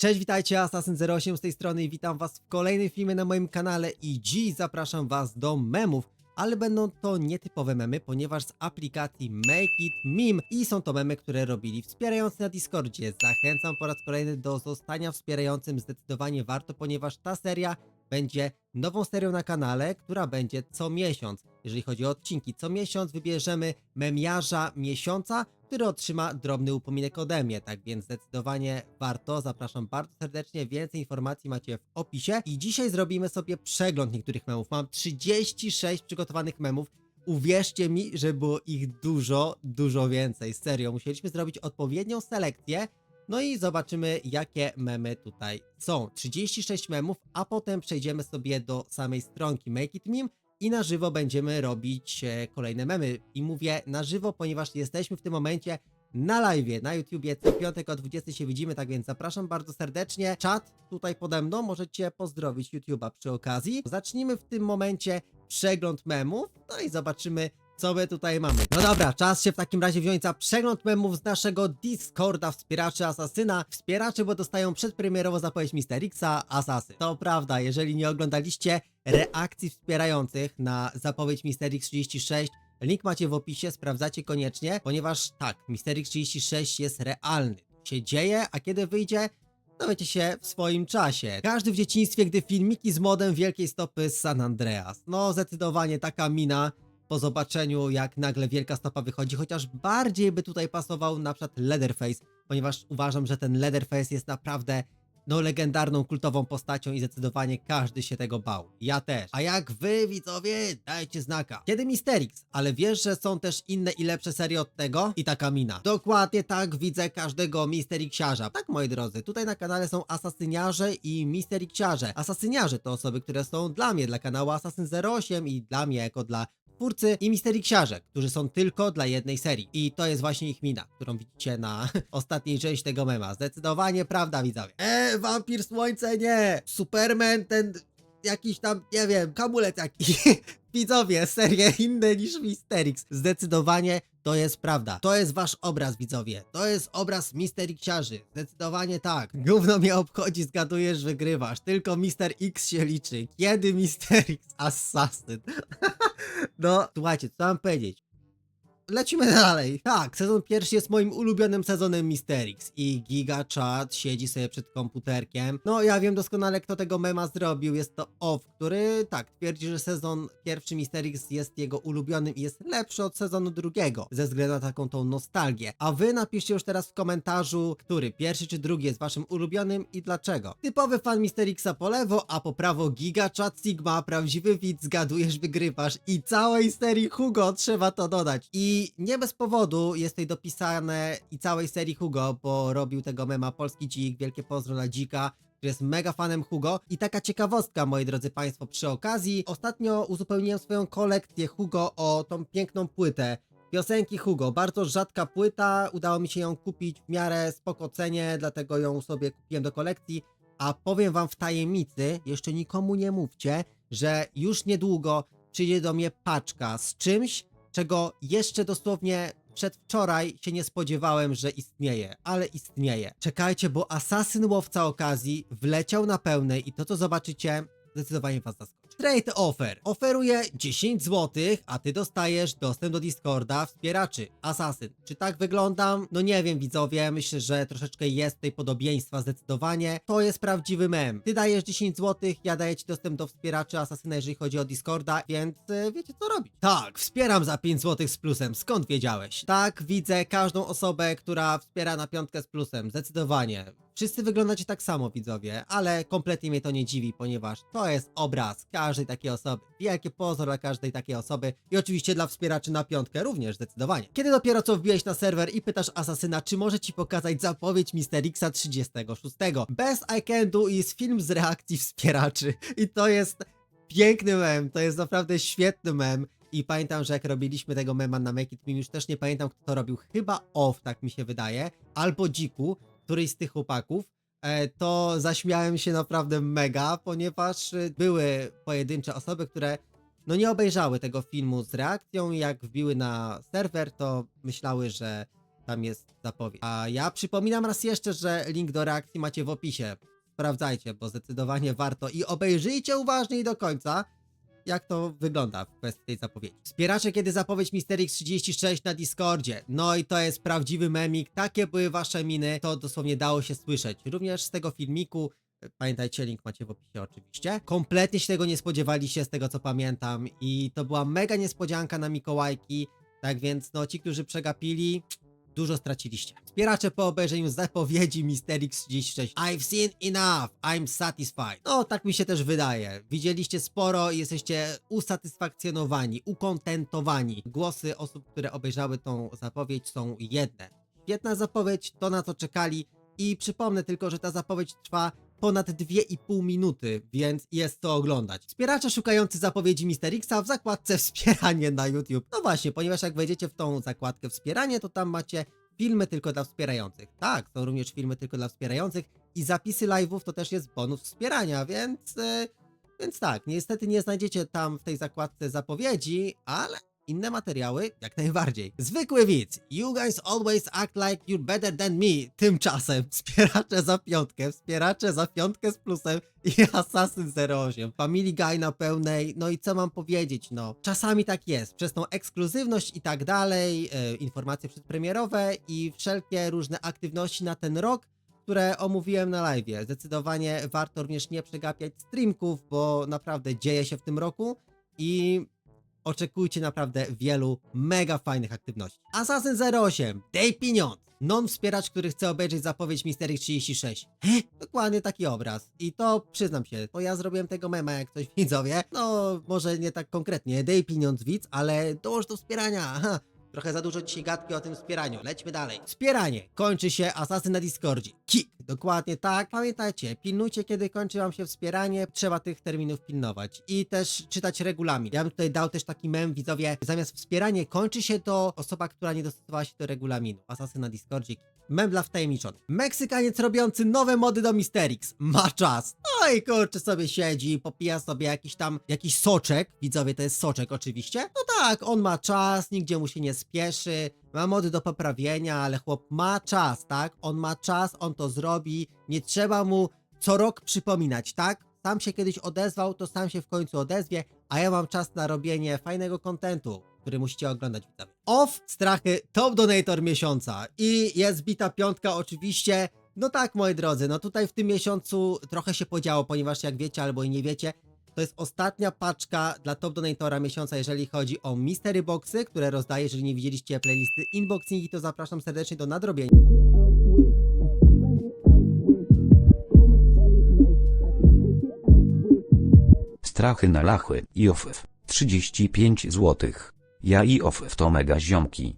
Cześć, witajcie, Assassin08 z tej strony i witam was w kolejnym filmie na moim kanale i dziś zapraszam was do memów, ale będą to nietypowe memy, ponieważ z aplikacji Make It Meme i są to memy, które robili wspierający na Discordzie. Zachęcam po raz kolejny do zostania wspierającym, zdecydowanie warto, ponieważ ta seria będzie nową serią na kanale, która będzie co miesiąc. Jeżeli chodzi o odcinki, co miesiąc wybierzemy memiarza miesiąca, który otrzyma drobny upominek ode mnie. Tak więc zdecydowanie warto. Zapraszam bardzo serdecznie. Więcej informacji macie w opisie. I dzisiaj zrobimy sobie przegląd niektórych memów. Mam 36 przygotowanych memów. Uwierzcie mi, że było ich dużo, dużo więcej. Serio, musieliśmy zrobić odpowiednią selekcję. No i zobaczymy, jakie memy tutaj są. 36 memów, a potem przejdziemy sobie do samej stronki Make It Meme i na żywo będziemy robić e, kolejne memy. I mówię na żywo, ponieważ jesteśmy w tym momencie na live, na YouTubie, co piątek o 20 się widzimy, tak więc zapraszam bardzo serdecznie. Czat tutaj pode mną, możecie pozdrowić YouTube'a przy okazji. Zacznijmy w tym momencie przegląd memów, no i zobaczymy, co my tutaj mamy. No dobra, czas się w takim razie wziąć za przegląd memów z naszego Discorda wspieraczy Asasyna. Wspieracze, bo dostają przedpremierowo zapowiedź Mister Xa Asasy. To prawda, jeżeli nie oglądaliście reakcji wspierających na zapowiedź Mister X36, link macie w opisie, sprawdzacie koniecznie, ponieważ tak, Mister X36 jest realny. Się dzieje, a kiedy wyjdzie, dowiecie się w swoim czasie. Każdy w dzieciństwie, gdy filmiki z modem wielkiej stopy San Andreas. No, zdecydowanie taka mina po zobaczeniu, jak nagle wielka stopa wychodzi, chociaż bardziej by tutaj pasował na przykład Leatherface, ponieważ uważam, że ten Leatherface jest naprawdę no legendarną, kultową postacią i zdecydowanie każdy się tego bał. Ja też. A jak wy, widzowie, dajcie znaka. Kiedy Misterix, ale wiesz, że są też inne i lepsze serie od tego? I taka mina. Dokładnie tak widzę każdego Misterixiarza. Tak, moi drodzy, tutaj na kanale są asasyniarze i Misterixiarze. Asasyniarze to osoby, które są dla mnie, dla kanału Assassin 08 i dla mnie jako dla twórcy i Misterixiarze, którzy są tylko dla jednej serii. I to jest właśnie ich mina, którą widzicie na ostatniej części tego mema. Zdecydowanie prawda, widzowie. Eee, wampir słońce, nie! Superman, ten jakiś tam, nie wiem, kamulet jakiś. Widzowie, serie inne niż Misterix. Zdecydowanie to jest prawda. To jest wasz obraz, widzowie. To jest obraz Misterixiarzy. Zdecydowanie tak. Gówno mnie obchodzi, zgadujesz, wygrywasz. Tylko Mister X się liczy. Kiedy Mister X Assassin? no, słuchajcie, co mam powiedzieć? Lecimy dalej. Tak, sezon pierwszy jest moim ulubionym sezonem Misterix i Giga Chat siedzi sobie przed komputerkiem. No, ja wiem doskonale, kto tego mema zrobił. Jest to Off, który tak twierdzi, że sezon pierwszy Misterix jest jego ulubionym i jest lepszy od sezonu drugiego, ze względu na taką tą nostalgię. A wy napiszcie już teraz w komentarzu, który pierwszy czy drugi jest waszym ulubionym i dlaczego. Typowy fan Misterixa po lewo, a po prawo Giga Chat Sigma, prawdziwy widz, zgadujesz, wygrywasz i całej serii Hugo trzeba to dodać. I nie bez powodu jest tutaj dopisane i całej serii Hugo, bo robił tego mema Polski Dzik, wielkie pozdro na Dzika, który jest mega fanem Hugo. I taka ciekawostka, moi drodzy Państwo, przy okazji, ostatnio uzupełniłem swoją kolekcję Hugo o tą piękną płytę. Piosenki Hugo, bardzo rzadka płyta, udało mi się ją kupić w miarę spoko cenie, dlatego ją sobie kupiłem do kolekcji. A powiem wam w tajemnicy, jeszcze nikomu nie mówcie, że już niedługo przyjdzie do mnie paczka z czymś, czego jeszcze dosłownie przedwczoraj się nie spodziewałem, że istnieje, ale istnieje. Czekajcie, bo Asasyn Łowca Okazji wleciał na pełnej i to co zobaczycie zdecydowanie was zaskoczy. Trade offer. Oferuje 10 zł, a ty dostajesz dostęp do Discorda wspieraczy. Asasyn. Czy tak wyglądam? No nie wiem widzowie, myślę, że troszeczkę jest tutaj podobieństwa zdecydowanie. To jest prawdziwy mem. Ty dajesz 10 zł, ja daję ci dostęp do wspieraczy Asasyna, jeżeli chodzi o Discorda, więc e, wiecie co robić. Tak, wspieram za 5 zł z plusem. Skąd wiedziałeś? Tak, widzę każdą osobę, która wspiera na piątkę z plusem. Zdecydowanie. Wszyscy wyglądacie tak samo, widzowie, ale kompletnie mnie to nie dziwi, ponieważ to jest obraz każdej takiej osoby. Wielkie pozor dla każdej takiej osoby i oczywiście dla wspieraczy na piątkę również, zdecydowanie. Kiedy dopiero co wbiłeś na serwer i pytasz Asasyna, czy może ci pokazać zapowiedź Misterixa 36. Best I can do film z reakcji wspieraczy i to jest piękny mem, to jest naprawdę świetny mem. I pamiętam, że jak robiliśmy tego mema na Make It Meme, już też nie pamiętam kto to robił, chyba Off, tak mi się wydaje, albo Dziku, któryś z tych chłopaków, e, to zaśmiałem się naprawdę mega, ponieważ e, były pojedyncze osoby, które no nie obejrzały tego filmu z reakcją jak wbiły na serwer, to myślały, że tam jest zapowiedź. A ja przypominam raz jeszcze, że link do reakcji macie w opisie. Sprawdzajcie, bo zdecydowanie warto i obejrzyjcie uważnie i do końca, jak to wygląda w kwestii tej zapowiedzi. Wspieracze, kiedy zapowiedź Mister X36 na Discordzie. No i to jest prawdziwy memik, takie były wasze miny, to dosłownie dało się słyszeć. Również z tego filmiku, pamiętajcie, link macie w opisie oczywiście. Kompletnie się tego nie spodziewaliście z tego co pamiętam i to była mega niespodzianka na Mikołajki, tak więc no ci, którzy przegapili, dużo straciliście. Wspieracze po obejrzeniu zapowiedzi Mister X36. I've seen enough, I'm satisfied. No, tak mi się też wydaje. Widzieliście sporo i jesteście usatysfakcjonowani, ukontentowani. Głosy osób, które obejrzały tą zapowiedź są jedne. Świetna zapowiedź, to na co czekali i przypomnę tylko, że ta zapowiedź trwa ponad 2,5 minuty, więc jest to oglądać. Wspieracze szukający zapowiedzi Mister Xa w zakładce wspieranie na YouTube. No właśnie, ponieważ jak wejdziecie w tą zakładkę wspieranie, to tam macie filmy tylko dla wspierających. Tak, są również filmy tylko dla wspierających i zapisy live'ów to też jest bonus wspierania, więc... e, więc tak, niestety nie znajdziecie tam w tej zakładce zapowiedzi, ale inne materiały jak najbardziej. Zwykły widz. You guys always act like you're better than me. Tymczasem wspieracze za piątkę, wspieracze za piątkę z plusem i Assassin 08. Family Guy na pełnej, no i co mam powiedzieć, no. Czasami tak jest, przez tą ekskluzywność i tak dalej, e, informacje przedpremierowe i wszelkie różne aktywności na ten rok, które omówiłem na live. Zdecydowanie warto również nie przegapiać streamków, bo naprawdę dzieje się w tym roku i oczekujcie naprawdę wielu mega fajnych aktywności. Assassin 08, daj pieniądz! Non-wspieracz, który chce obejrzeć zapowiedź Mistery 36. He? Dokładnie taki obraz. I to przyznam się, bo ja zrobiłem tego mema jak coś widzowie. No, może nie tak konkretnie, daj pieniądz widz, ale dołącz do wspierania. Aha. Trochę za dużo dzisiaj gadki o tym wspieraniu. Lećmy dalej. Wspieranie. Kończy się Asasyn na Discordzie. Kick. Dokładnie tak. Pamiętajcie, pilnujcie kiedy kończy wam się wspieranie. Trzeba tych terminów pilnować. I też czytać regulamin. Ja bym tutaj dał też taki mem, widzowie. Zamiast wspieranie kończy się to osoba, która nie dostosowała się do regulaminu. Asasyn na Discordzie. Mem dla wtajemniczonych. Meksykaniec robiący nowe mody do Misterix. Ma czas. No i kurczę sobie siedzi, popija sobie jakiś tam, jakiś soczek. Widzowie, to jest soczek oczywiście. No tak, on ma czas, nigdzie mu się nie spieszy. Ma mody do poprawienia, ale chłop ma czas, tak? On ma czas, on to zrobi. Nie trzeba mu co rok przypominać, tak? Sam się kiedyś odezwał, to sam się w końcu odezwie, a ja mam czas na robienie fajnego kontentu, który musicie oglądać. Off, strachy, top donator miesiąca i jest bita piątka oczywiście. No tak, moi drodzy, no tutaj w tym miesiącu trochę się podziało, ponieważ jak wiecie albo i nie wiecie, to jest ostatnia paczka dla top donatora miesiąca, jeżeli chodzi o mystery boxy, które rozdaję. Jeżeli nie widzieliście playlisty unboxingi, to zapraszam serdecznie do nadrobienia. Strachy na lachy i ofew. 35 zł. Ja i ofew to mega ziomki.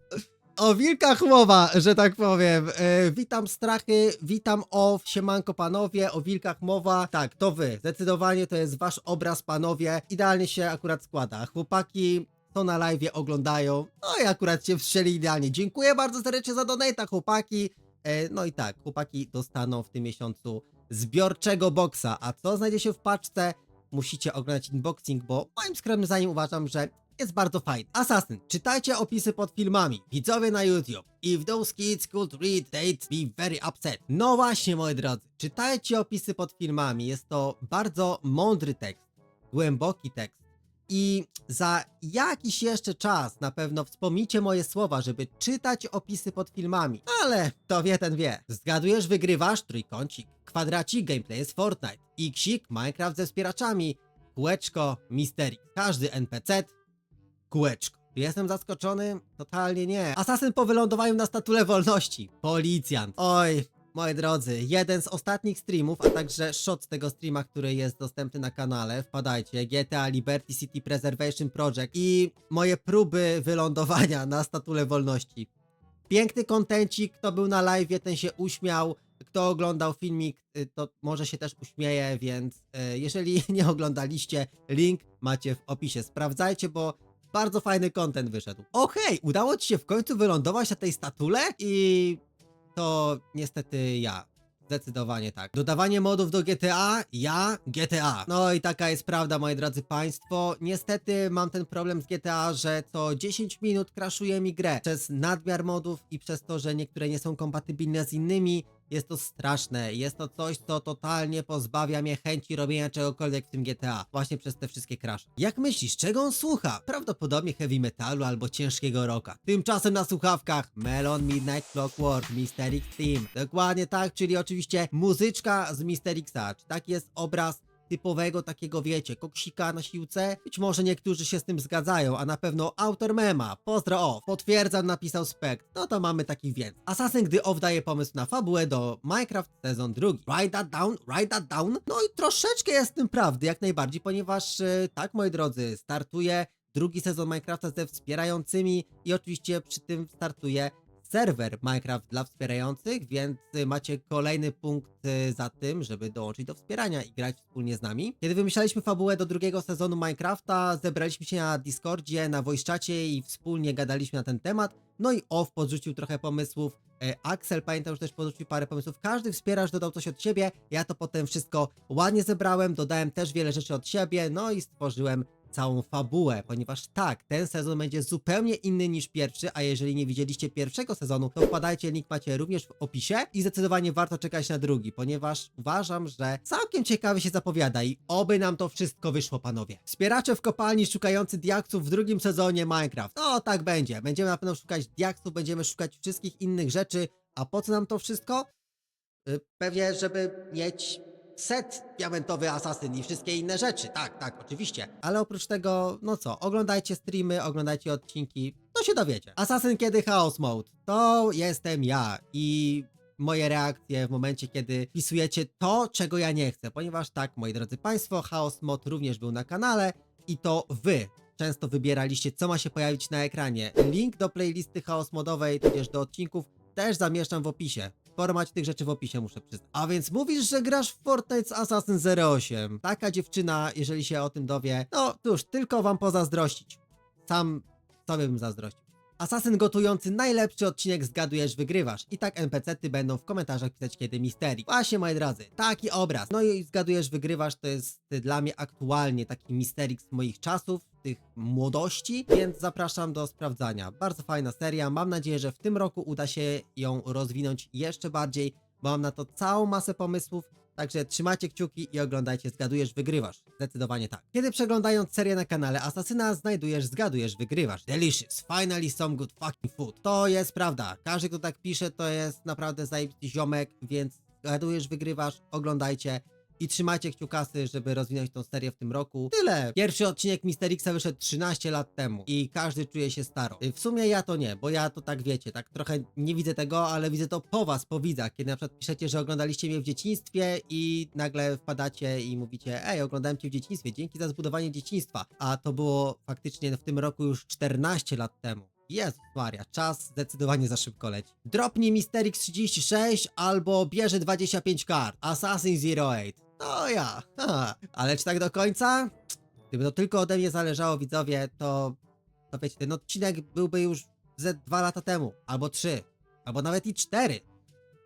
O wilkach mowa, że tak powiem. E, witam strachy, witam o siemanko panowie, o wilkach mowa. Tak, to wy. Zdecydowanie to jest wasz obraz panowie. Idealnie się akurat składa. Chłopaki to na live oglądają. No i akurat się wstrzeli idealnie. Dziękuję bardzo serdecznie za donata, chłopaki. E, no i tak, chłopaki dostaną w tym miesiącu zbiorczego boksa. A co znajdzie się w paczce? Musicie oglądać unboxing, bo moim skromnym zdaniem uważam, że jest bardzo fajny. Assassin, czytajcie opisy pod filmami. Widzowie na YouTube. If those kids could read, they'd be very upset. No właśnie, moi drodzy, czytajcie opisy pod filmami. Jest to bardzo mądry tekst, głęboki tekst. I za jakiś jeszcze czas na pewno wspomnicie moje słowa, żeby czytać opisy pod filmami. Ale to wie ten wie. Zgadujesz, wygrywasz trójkącik. Kwadracik, gameplay jest Fortnite. Xik, Minecraft ze wspieraczami. Kółeczko, Mystery. Każdy NPC kółeczko. Jestem zaskoczony? Totalnie nie. Asasyn po wylądowaniu na statule wolności. Policjant. Oj, moi drodzy, jeden z ostatnich streamów, a także shot z tego streama, który jest dostępny na kanale. Wpadajcie, GTA Liberty City Preservation Project i moje próby wylądowania na statule wolności. Piękny kontencik, kto był na live, ten się uśmiał. Kto oglądał filmik, y, to może się też uśmieje, więc y, jeżeli nie oglądaliście, link macie w opisie. Sprawdzajcie, bo bardzo fajny content wyszedł. Okej, udało ci się w końcu wylądować na tej statule i to niestety ja. Zdecydowanie tak. Dodawanie modów do GTA, ja GTA. No i taka jest prawda, moi drodzy państwo. Niestety mam ten problem z GTA, że co 10 minut crashuje mi grę. Przez nadmiar modów i przez to, że niektóre nie są kompatybilne z innymi, jest to straszne. Jest to coś, co totalnie pozbawia mnie chęci robienia czegokolwiek w tym GTA. Właśnie przez te wszystkie crashy. Jak myślisz, czego on słucha? Prawdopodobnie heavy metalu albo ciężkiego rocka. Tymczasem na słuchawkach Melon Midnight Clockwork Mister X Team. Dokładnie tak, czyli oczywiście muzyczka z Mister Xa. Czy taki jest obraz typowego takiego, wiecie, koksika na siłce? Być może niektórzy się z tym zgadzają, a na pewno autor mema, pozdro off, potwierdzam, napisał Spekt, no to mamy takich więcej. Assassin, gdy off daje pomysł na fabułę do Minecraft sezon drugi. Write that down, write that down. No i troszeczkę jest w tym prawdy, jak najbardziej, ponieważ, e, tak moi drodzy, startuje drugi sezon Minecrafta ze wspierającymi i oczywiście przy tym startuje serwer Minecraft dla wspierających, więc y, macie kolejny punkt y, za tym, żeby dołączyć do wspierania i grać wspólnie z nami. Kiedy wymyślaliśmy fabułę do drugiego sezonu Minecrafta, zebraliśmy się na Discordzie, na voice i wspólnie gadaliśmy na ten temat. No i Off podrzucił trochę pomysłów, e, Axel pamiętam, że też podrzucił parę pomysłów. Każdy wspieracz dodał coś od siebie. Ja to potem wszystko ładnie zebrałem, dodałem też wiele rzeczy od siebie, no i stworzyłem całą fabułę, ponieważ tak, ten sezon będzie zupełnie inny niż pierwszy, a jeżeli nie widzieliście pierwszego sezonu, to wpadajcie, link macie również w opisie i zdecydowanie warto czekać na drugi, ponieważ uważam, że całkiem ciekawy się zapowiada i oby nam to wszystko wyszło, panowie. Wspieracze w kopalni szukający diaksów w drugim sezonie Minecraft. No, tak będzie. Będziemy na pewno szukać diaksów, będziemy szukać wszystkich innych rzeczy, a po co nam to wszystko? Y, Pewnie, żeby mieć set diamentowy asasyn i wszystkie inne rzeczy. Tak, tak, oczywiście. Ale oprócz tego, no co, oglądajcie streamy, oglądajcie odcinki, to się dowiecie. Asasyn kiedy Chaos Mode? To jestem ja i moje reakcje w momencie, kiedy pisujecie to, czego ja nie chcę. Ponieważ tak, moi drodzy Państwo, Chaos Mode również był na kanale i to wy często wybieraliście, co ma się pojawić na ekranie. Link do playlisty chaos modowej, tudzież do odcinków, też zamieszczam w opisie. Sporo tych rzeczy w opisie, muszę przyznać. A więc mówisz, że grasz w Fortnite z Assassin 08. Taka dziewczyna, jeżeli się o tym dowie, no cóż, tylko wam pozazdrościć. Sam sobie bym zazdrościł. Asasyn gotujący najlepszy odcinek zgadujesz, wygrywasz. I tak NPC-ty będą w komentarzach pisać kiedy misterii. Właśnie, moi drodzy, taki obraz. No i zgadujesz, wygrywasz to jest dla mnie aktualnie taki misterik z moich czasów, tych młodości, więc zapraszam do sprawdzania. Bardzo fajna seria. Mam nadzieję, że w tym roku uda się ją rozwinąć jeszcze bardziej, mam na to całą masę pomysłów. Także trzymajcie kciuki i oglądajcie Zgadujesz, wygrywasz. Zdecydowanie tak. Kiedy przeglądając serię na kanale Asasyna znajdujesz, zgadujesz, wygrywasz. Delicious, finally some good fucking food. To jest prawda. Każdy, kto tak pisze, to jest naprawdę zajebisty ziomek, więc zgadujesz, wygrywasz, oglądajcie. I trzymajcie kciukasy, żeby rozwinąć tą serię w tym roku. Tyle. Pierwszy odcinek Mister Xa wyszedł 13 lat temu i każdy czuje się staro. Y, W sumie ja to nie, bo ja to tak wiecie, tak trochę nie widzę tego, ale widzę to po was, po widzach, kiedy na przykład piszecie, że oglądaliście mnie w dzieciństwie i nagle wpadacie i mówicie, ej, oglądałem cię w dzieciństwie, dzięki za zbudowanie dzieciństwa. A to było faktycznie w tym roku już 14 lat temu. Jezus Maria, czas zdecydowanie za szybko leci. Dropnij Misterix 36 albo bierze 25 kart. Assassin 08. To ja. Ha. Ale czy tak do końca? Gdyby to tylko ode mnie zależało, widzowie, to, to wiecie, ten odcinek byłby już ze dwa lata temu, albo trzy, albo nawet i cztery.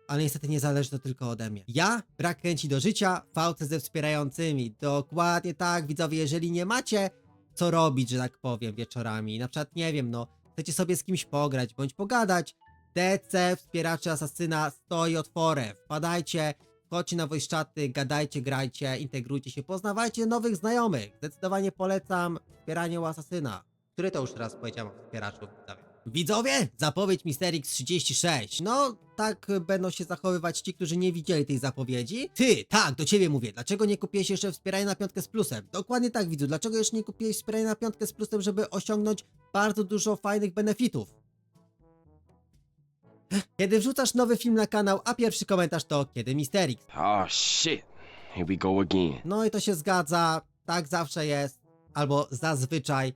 Ale niestety nie zależy to tylko ode mnie. Ja, brak chęci do życia, fałce ze wspierającymi. Dokładnie tak, widzowie, jeżeli nie macie co robić, że tak powiem, wieczorami, na przykład, nie wiem, no, chcecie sobie z kimś pograć, bądź pogadać, DC, wspieracze Asasyna stoi otworem. Wpadajcie, wchodźcie na voice czaty, gadajcie, grajcie, integrujcie się, poznawajcie nowych znajomych. Zdecydowanie polecam wspieranie u Asasyna. Który to już raz powiedziałem o wspieraczu, widzowie. Widzowie, zapowiedź Misterix 36. No, tak będą się zachowywać ci, którzy nie widzieli tej zapowiedzi. Ty, tak, do ciebie mówię. Dlaczego nie kupiłeś jeszcze wspierania na piątkę z plusem? Dokładnie tak, widzu. Dlaczego jeszcze nie kupiłeś wspierania na piątkę z plusem, żeby osiągnąć bardzo dużo fajnych benefitów? Kiedy wrzucasz nowy film na kanał, a pierwszy komentarz to kiedy Misterix. Oh shit. Here we go again. No i to się zgadza, tak zawsze jest, albo zazwyczaj.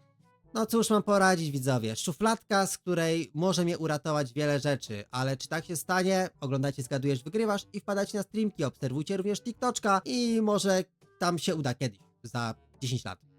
No cóż mam poradzić widzowie, szufladka, z której może mnie uratować wiele rzeczy, ale czy tak się stanie? Oglądajcie Zgadujesz, Wygrywasz i wpadajcie na streamki, obserwujcie również TikToczka i może tam się uda kiedyś, za 10 lat.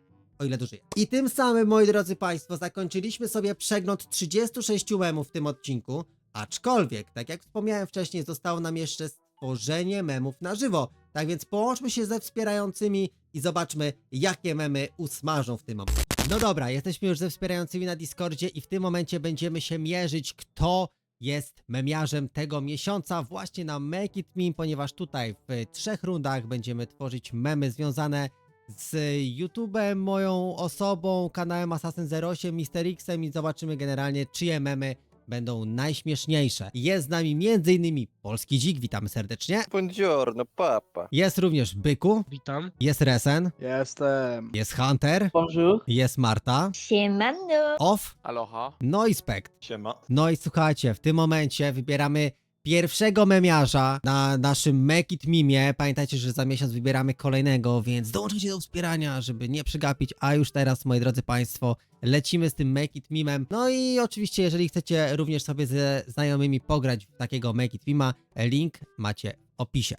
O ile dożyję. I tym samym, moi drodzy Państwo, zakończyliśmy sobie przegląd 36 memów w tym odcinku, aczkolwiek, tak jak wspomniałem wcześniej, zostało nam jeszcze z tworzenie memów na żywo. Tak więc połączmy się ze wspierającymi i zobaczmy, jakie memy usmażą w tym momencie. No dobra, jesteśmy już ze wspierającymi na Discordzie i w tym momencie będziemy się mierzyć, kto jest memiarzem tego miesiąca właśnie na Make It Meme, ponieważ tutaj w trzech rundach będziemy tworzyć memy związane z YouTube'em, moją osobą, kanałem Assassin08, Mister Xem i zobaczymy generalnie, czyje memy będą najśmieszniejsze. Jest z nami m.in. Polski Dzik, witamy serdecznie. Buongiorno, papa. Jest również Byku, Witam. jest Resen, Jestem. jest Hunter, Bonjour. jest Marta, Siemano. Off, Aloha. no i Spekt. Siema. No i słuchajcie, w tym momencie wybieramy pierwszego memiarza na naszym Make It Mimie. Pamiętajcie, że za miesiąc wybieramy kolejnego, więc dołączcie do wspierania, żeby nie przegapić. A już teraz, moi drodzy Państwo, lecimy z tym Make It Mimem. No i oczywiście, jeżeli chcecie również sobie ze znajomymi pograć w takiego Make It Mima, link macie w opisie.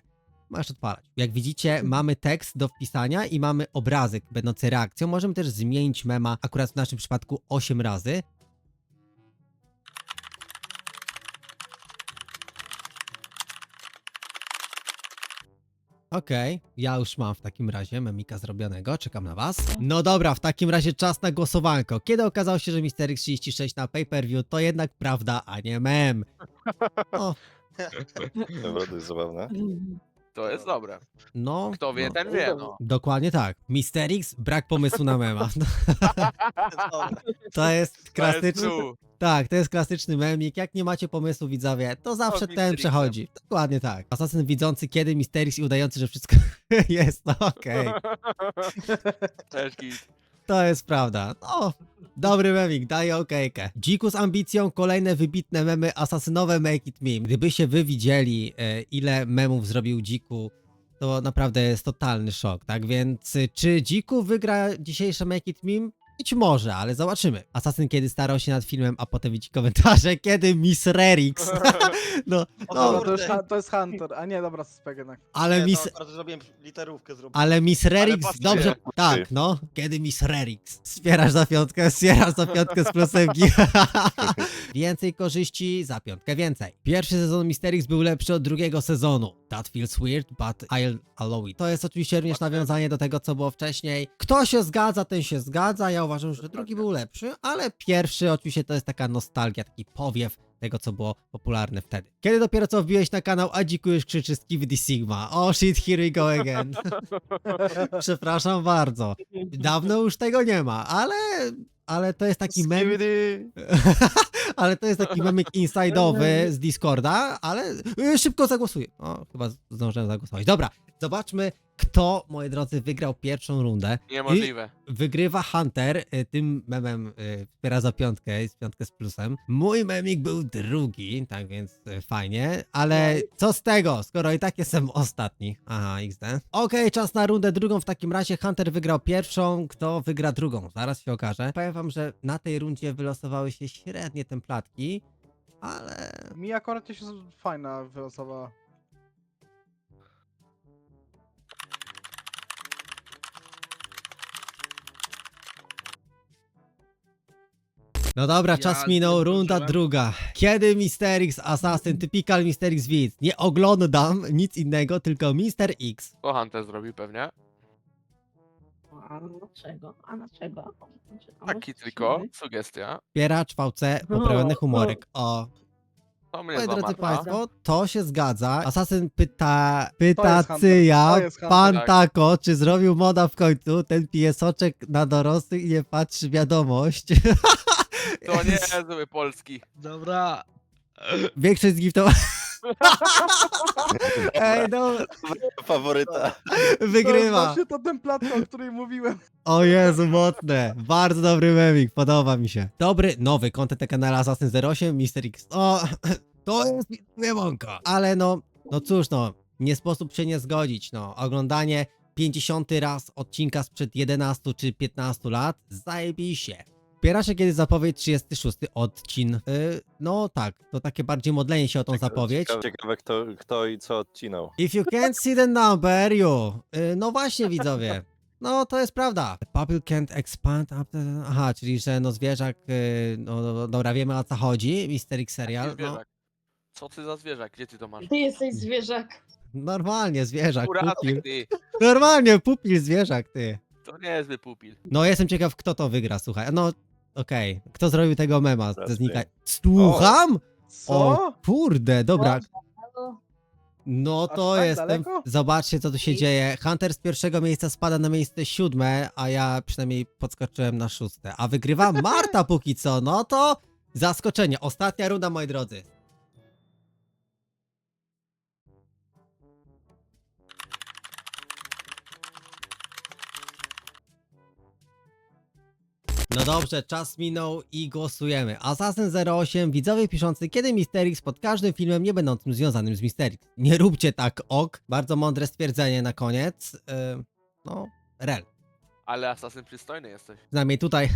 Masz odpalać. Jak widzicie, mamy tekst do wpisania i mamy obrazek będący reakcją. Możemy też zmienić mema, akurat w naszym przypadku 8 razy. Okej, ja już mam w takim razie memika zrobionego, czekam na was. No dobra, w takim razie czas na głosowanko. Kiedy okazało się, że Mister X36 na pay-per-view to jednak prawda, a nie mem. O, Dobra, to jest zabawne. To jest dobre. no. Kto wie, no. ten wie, no. Dokładnie tak. Mister X, brak pomysłu na mema. To jest To jest klasyczny. Tak, to jest klasyczny memik. Jak nie macie pomysłu, widzowie, to zawsze ten przechodzi. Dokładnie tak. Asasyn widzący kiedy Mister X i udający, że wszystko jest no okej. Też git. To jest prawda. No, dobry memik, daję okejkę. Dziku z ambicją, kolejne wybitne memy asasynowe Make It Meme. Gdybyście wy widzieli, e, ile memów zrobił Dziku, to naprawdę jest totalny szok, tak? Więc y, czy Dziku wygra dzisiejsze Make It Meme? Być może, ale zobaczymy. Asasyn kiedy starał się nad filmem, a potem widzi komentarze, kiedy Miss Rerix. no, O, no, dobra, to, jest, hu- to jest Hunter, a nie, dobra, spek jednak. ale Miss... to zrobiłem literówkę zrobiłem. Ale Miss Rerix, dobrze, tak, no, kiedy Miss Rerix. Wspierasz za piątkę, wspierasz za piątkę z plusemki. więcej korzyści, za piątkę więcej. Pierwszy sezon Misterix był lepszy od drugiego sezonu. That feels weird, but I'll allow it. To jest oczywiście również nawiązanie do tego, co było wcześniej. Kto się zgadza, ten się zgadza. Ja uważam, że drugi był lepszy, ale pierwszy oczywiście to jest taka nostalgia, taki powiew tego, co było popularne wtedy. Kiedy dopiero co wbiłeś na kanał, a dzikujesz krzyczy Skibidi Sigma. Oh shit, here we go again. Przepraszam bardzo. Dawno już tego nie ma, ale, ale to jest taki mem. ale to jest taki memik inside'owy z Discorda, ale y, szybko zagłosuję. O, chyba zdążyłem zagłosować. Dobra, zobaczmy, kto, moi drodzy, wygrał pierwszą rundę. Niemożliwe. Wygrywa Hunter, y, tym memem y, wspiera za piątkę, z piątkę z plusem. Mój memik był drugi, tak więc y, fajnie, ale co z tego, skoro i tak jestem ostatni. Aha, XD. Okej, czas na rundę drugą, w takim razie Hunter wygrał pierwszą, kto wygra drugą, zaraz się okaże. Powiem wam, że na tej rundzie wylosowały się średnie templatki, ale... Mi akurat się fajna wylosowała. No dobra, Ja czas minął, runda druga. Kiedy Mister X Assassin, typical Mister X widz, nie oglądam nic innego, tylko Mister X. To Hunter zrobi pewnie. A dlaczego? A dlaczego? A Taki może tylko. Sugestia. Wspieracz VC, poprawiony No, humorek. O, To mnie moi drodzy zamarza. państwo, to się zgadza. Asasyn pyta, To jest pyta Hunter, Cyja, to jest Hunter. pan Tak. Tako, czy zrobił moda w końcu, ten piesoczek na dorosłych i nie patrzy wiadomość. To nie zły polski. Dobra. Większość z giftowa... Ej, no, Faworyta. wygrywa. To właśnie to templatka, o której mówiłem. O Jezu, mocne. Bardzo dobry memik, podoba mi się. Dobry, nowy content na kanale Assassin 08, Mr. X. O, to jest wiemonka. Ale no, no cóż no, nie sposób się nie zgodzić, no. Oglądanie 50 raz odcinka sprzed 11 czy 15 lat, zajebiście. Wspieracie kiedy zapowiedź 36 odcin. Yy, no tak, to takie bardziej modlenie się o tą zapowiedź. Ciekawe, ciekawe kto, kto i co odcinał. If you can't see the number, you. Y, no właśnie, widzowie. No, to jest prawda. The Bubble can't expand up the... Aha, czyli że no zwierzak, y, no no, dobra, wiemy o co chodzi, Mister X serial. No, zwierzak? Co ty za zwierzak? Gdzie ty to masz? Ty jesteś zwierzak. Normalnie, zwierzak, pupil. Ty. Normalnie, pupil, zwierzak, ty. To niezły pupil. No, jestem ciekaw, kto to wygra, słuchaj. No, okej. Kto zrobił tego mema Teraz ze znika... ty. Słucham? Co? O, kurde, dobra. No, No Aż to tak jestem. daleko? Zobaczcie, co tu się I- dzieje. Hunter z pierwszego miejsca spada na miejsce siódme, a ja przynajmniej podskoczyłem na szóste. A wygrywa Marta póki co. No to zaskoczenie. Ostatnia runda, moi drodzy. No dobrze, czas minął i głosujemy. Assassin 08, widzowie piszący, kiedy Misterix pod każdym filmem nie będącym związanym z Misterix. Nie róbcie tak, ok. Bardzo mądre stwierdzenie na koniec. Yy, no, rel. Ale asasyn przystojny jesteś. Przynajmniej tutaj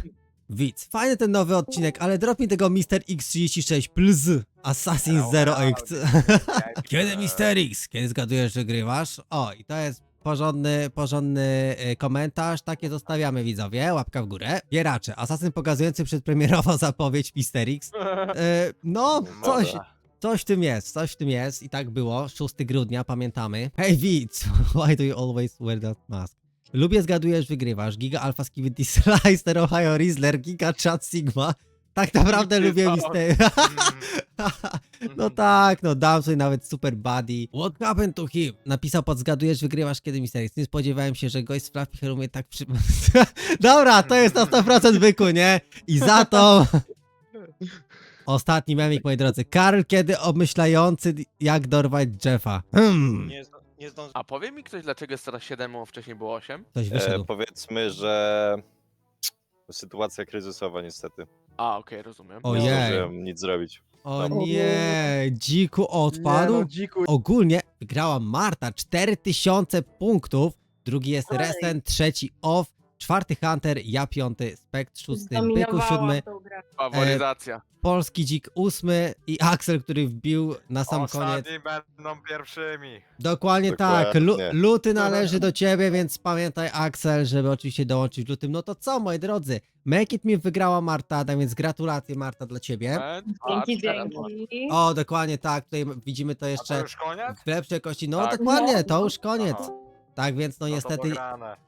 widz. Fajny ten nowy odcinek, ale drop mi tego Mister X36 plus Assassin 0X. Kiedy Mister X? Kiedy zgadujesz, że grywasz? O, i to jest porządny, porządny y, komentarz. Takie zostawiamy widzowie. Łapka w górę. Bieracze. Asasyn pokazujący przedpremierową zapowiedź Mister X. Y, no, coś, coś w tym jest, coś w tym jest. I tak było. 6 grudnia, pamiętamy. Hey widz, why do you always wear that mask? Lubię zgadujesz, wygrywasz. Giga Alpha Skibidi Slicer, Ohio Rizzler, Giga Chat Sigma. Tak naprawdę lubię Mister... No tak, no dam sobie nawet super buddy. What happened to him? Napisał pod zgadujesz, wygrywasz kiedy Mister X. Nie spodziewałem się, że gość z Fluffy Hair umie tak przy... Dobra, to jest na 100% wyku, nie? I za to... Ostatni memik, moi drodzy. Karl kiedy obmyślający jak dorwać Jeffa. Hmm. Nie, zdo- nie zdąży. A powie mi ktoś, dlaczego jest teraz 7, a wcześniej było 8? Ktoś E, wyszedł. powiedzmy, że sytuacja kryzysowa niestety. A, okej, rozumiem. Ojej. Nie zdążyłem nic zrobić. O nie, dziku odpadł. Nie, no, dziku. Ogólnie wygrała Marta 4000 punktów. Drugi jest Oj. Resen, trzeci Off, czwarty Hunter, ja piąty, Spekt szósty, Byku siódmy, grę. Faworyzacja. Polski Dzik ósmy i Axel, który wbił na sam koniec. będą pierwszymi. Dokładnie tak. Lu Dokładnie. luty należy do ciebie, więc pamiętaj Axel, żeby oczywiście dołączyć w lutym. No to co, moi drodzy? Make It Me wygrała Marta, tak więc gratulacje Marta dla ciebie. A, Dzięki, dzięki. O, dokładnie tak. Tutaj widzimy to A to jeszcze już koniec? w lepszej jakości. No Tak. dokładnie, to No. już koniec. Aha. Tak więc no No niestety,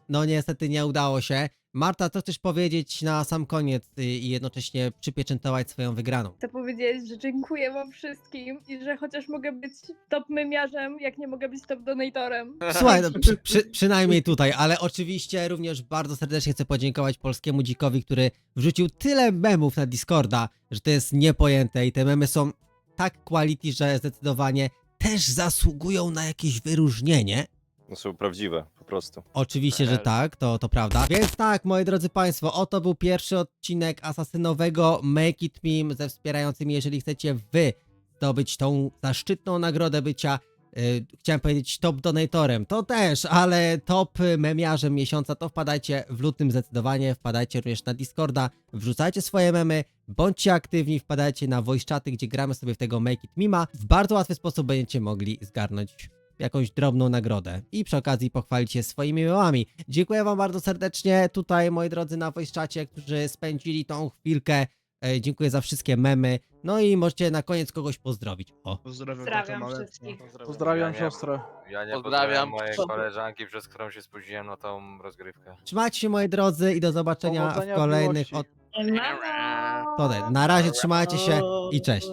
no niestety nie udało się. Marta, co chcesz powiedzieć na sam koniec y, i jednocześnie przypieczętować swoją wygraną? Chcę powiedzieć, że dziękuję wam wszystkim i że chociaż mogę być top mymiarzem, jak nie mogę być top donatorem. Słuchaj, no, przy, przy, przynajmniej tutaj, ale oczywiście również bardzo serdecznie chcę podziękować polskiemu dzikowi, który wrzucił tyle memów na Discorda, że to jest niepojęte i te memy są tak quality, że zdecydowanie też zasługują na jakieś wyróżnienie. No są prawdziwe, po prostu. Oczywiście, że tak, to, to prawda. Więc tak, moi drodzy Państwo, oto był pierwszy odcinek asasynowego Make It Meme ze wspierającymi. Jeżeli chcecie Wy zdobyć tą zaszczytną nagrodę bycia, yy, chciałem powiedzieć top donatorem, to też, ale top memiarzem miesiąca, to wpadajcie w lutym zdecydowanie, wpadajcie również na Discorda, wrzucajcie swoje memy, bądźcie aktywni, wpadajcie na voice chaty, gdzie gramy sobie w tego Make It Mima. W bardzo łatwy sposób będziecie mogli zgarnąć jakąś drobną nagrodę i przy okazji pochwalić się swoimi memami. Dziękuję wam bardzo serdecznie tutaj, moi drodzy, na voice czacie, którzy spędzili tą chwilkę. E, dziękuję za wszystkie memy. No i możecie na koniec kogoś pozdrowić. O. Pozdrawiam wszystkich. Pozdrawiam Ja nie- siostrę. Ja nie Pozdrawiam. pozdrawiam mojej koleżanki, przez którą się spóźniłem na tą rozgrywkę. Trzymajcie się, moi drodzy, i do zobaczenia Powodzenia w w kolejnych miłości. od... Mamo! To, na razie trzymajcie się i cześć.